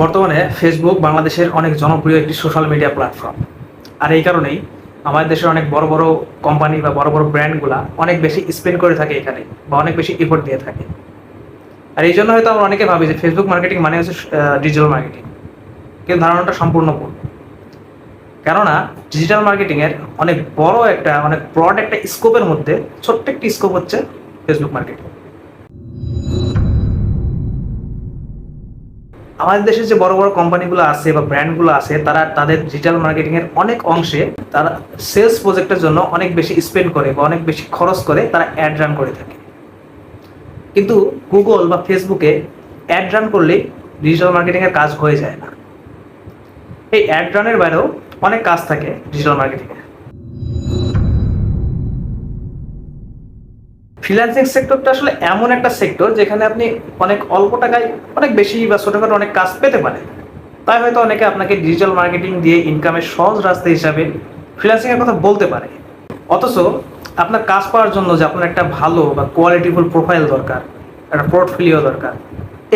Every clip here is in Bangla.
বর্তমানে ফেসবুক বাংলাদেশের অনেক জনপ্রিয় একটি সোশ্যাল মিডিয়া প্ল্যাটফর্ম আর এই কারণেই আমাদের দেশের অনেক বড় বড় কোম্পানি বা বড় বড় ব্র্যান্ডগুলা অনেক বেশি স্পেন্ড করে থাকে এখানে বা অনেক বেশি এফোর্ট দিয়ে থাকে। আর এই জন্য হয়তো আমরা অনেকে ভাবি যে ফেসবুক মার্কেটিং মানে হচ্ছে ডিজিটাল মার্কেটিং কিন্তু ধারণাটা সম্পূর্ণ ভুল। কেননা ডিজিটাল মার্কেটিংয়ের অনেক বড় একটা, অনেক ব্রড একটা স্কোপের মধ্যে ছোট্ট একটি স্কোপ হচ্ছে ফেসবুক মার্কেটিং আমাদের দেশে যে বড় বড় কোম্পানিগুলো আছে বা ব্র্যান্ডগুলো আছে, তারা তাদের ডিজিটাল মার্কেটিং এর অনেক অংশে তারা সেলস প্রজেক্টের জন্য অনেক বেশি স্পেন্ড করে বা অনেক বেশি খরচ করে, তারা অ্যাড রান করে থাকে। কিন্তু গুগল বা ফেসবুকে অ্যাড রান করলেই ডিজিটাল মার্কেটিং এর কাজ হয়ে যায় না। এই অ্যাড রানের বাইরেও অনেক কাজ থাকে ডিজিটাল মার্কেটিং ফ্রিল্যান্সিং সেক্টরটা আসলে এমন একটা সেক্টর যেখানে আপনি অনেক অল্প টাকায় অনেক বেশি বা ছোটখাটো অনেক কাজ পেতে পারেন। তাই হয়তো অনেকে আপনাকে ডিজিটাল মার্কেটিং দিয়ে ইনকামের সহজ রাস্তা হিসাবে ফ্রিল্যান্সিং এর কথা বলতে পারে। অথচ আপনার কাজ পাওয়ার জন্য যে আপনার একটা ভালো বা কোয়ালিটিফুল প্রোফাইল দরকার, একটা পোর্টফোলিও দরকার,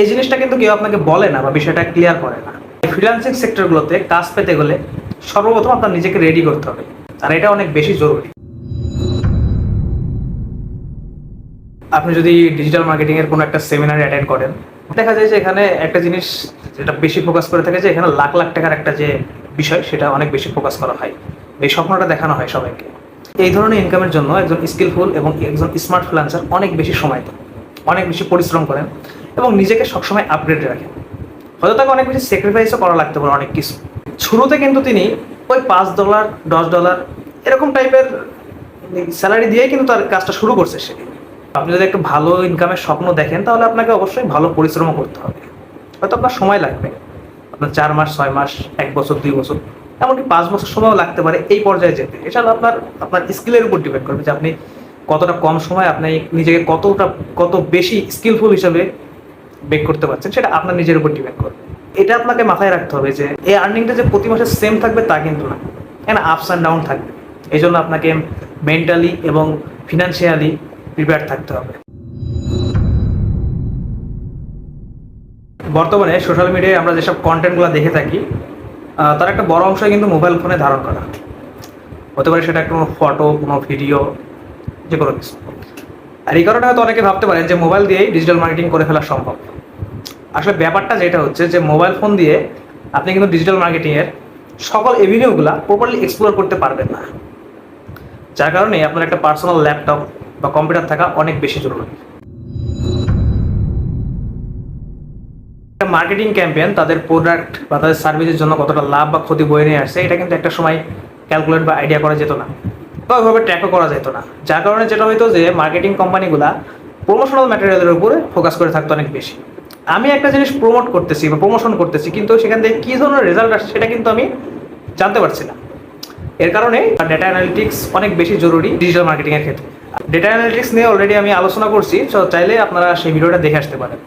এই জিনিসটা কিন্তু কেউ আপনাকে বলে না বা বিষয়টা ক্লিয়ার করে না। এই ফ্রিল্যান্সিং সেক্টরগুলোতে কাজ পেতে গেলে সর্বপ্রথম আপনার নিজেকে রেডি করতে হবে। আর এটা অনেক বেশি জরুরি। আপনি যদি ডিজিটাল মার্কেটিং এর কোনো একটা সেমিনারে অ্যাটেন্ড করেন, দেখা যায় যে এখানে একটা জিনিস যেটা বেশি ফোকাস করে থাকে যে এখানে লাখ লাখ টাকার একটা যে বিষয়, সেটা অনেক বেশি ফোকাস করা হয়। এই স্বপ্নটা দেখানো হয় সবাইকে। এই ধরনের ইনকামের জন্য একজন স্কিলফুল এবং একজন স্মার্ট ফ্রিল্যান্সার অনেক বেশি সময় দেন, অনেক বেশি পরিশ্রম করেন এবং নিজেকে সবসময় আপগ্রেড রাখেন। হয়তো তাকে অনেক বেশি স্যাক্রিফাইসও করা লাগতে পারে অনেক কিছু। শুরুতে কিন্তু তিনি ওই পাঁচ ডলার দশ ডলার এরকম টাইপের স্যালারি দিয়েই কিন্তু তার কাজটা শুরু করছে সে। আপনি যদি একটু ভালো ইনকামের স্বপ্ন দেখেন, তাহলে আপনাকে অবশ্যই ভালো পরিশ্রমও করতে হবে। হয়তো আপনার সময় লাগবে। আপনার চার মাস, ছয় মাস, এক বছর, দুই বছর, এমনকি পাঁচ বছর সময়ও লাগতে পারে এই পর্যায়ে যেতে। এছাড়া আপনার আপনার স্কিলের উপর ডিপেন্ড করবে যে আপনি কতটা কম সময় আপনি নিজেকে কতটা, কত বেশি স্কিলফুল হিসাবে বেক করতে পারছেন, সেটা আপনার নিজের উপর ডিপেন্ড করবে। এটা আপনাকে মাথায় রাখতে হবে যে, এই আর্নিংটা যে প্রতি মাসে সেম থাকবে, তা কিন্তু না। কেন আপস অ্যান্ড ডাউন থাকবে। এই জন্য আপনাকে মেন্টালি এবং ফিনান্সিয়ালি প্রিপেয়ার থাকতে হবে। বর্তমানে সোশ্যাল মিডিয়ায় আমরা যেসব কন্টেন্টগুলো দেখে থাকি তার একটা বড় অংশ কিন্তু মোবাইল ফোনে ধারণ করা। হতে পারে সেটা কোনো ফটো কোনো ভিডিও যে কোনো কিছু। আর এই কারণে হয়তো অনেকে ভাবতে পারেন যে মোবাইল দিয়েই ডিজিটাল মার্কেটিং করে ফেলা সম্ভব। আসলে ব্যাপারটা যেটা হচ্ছে যে মোবাইল ফোন দিয়ে আপনি কিন্তু ডিজিটাল মার্কেটিংয়ের সকল এভিনিউগুলা প্রপারলি এক্সপ্লোর করতে পারবেন না। যার কারণে আপনার একটা পার্সোনাল ল্যাপটপ বা কম্পিউটার থাকা অনেক বেশি জরুরি। মার্কেটিং ক্যাম্পেন তাদের প্রোডাক্ট বা তাদের সার্ভিসের জন্য কতটা লাভ বা ক্ষতি বয়ে নিয়ে আসছে, এটা কিন্তু একটা সময় ক্যালকুলেট বা আইডিয়া করা যেত না বা ওইভাবে ট্র্যাকও করা যেত না। যার কারণে যেটা হইতো যে মার্কেটিং কোম্পানিগুলা প্রমোশনাল ম্যাটেরিয়ালের উপরে ফোকাস করে থাকতো অনেক বেশি। আমি একটা জিনিস প্রমোট করতেছি বা প্রমোশন করতেছি, কিন্তু সেখান থেকে কী ধরনের রেজাল্ট আসছে সেটা কিন্তু আমি জানতে পারছি না। এর কারণে ডেটা অ্যানালিটিক্স অনেক বেশি জরুরি ডিজিটাল মার্কেটিংয়ের ক্ষেত্রে। ডেটা অ্যানালিটিক্স নিয়ে অলরেডি আমি আলোচনা করছি চাইলে আপনারা সেই ভিডিওটা দেখে আসতে পারেন।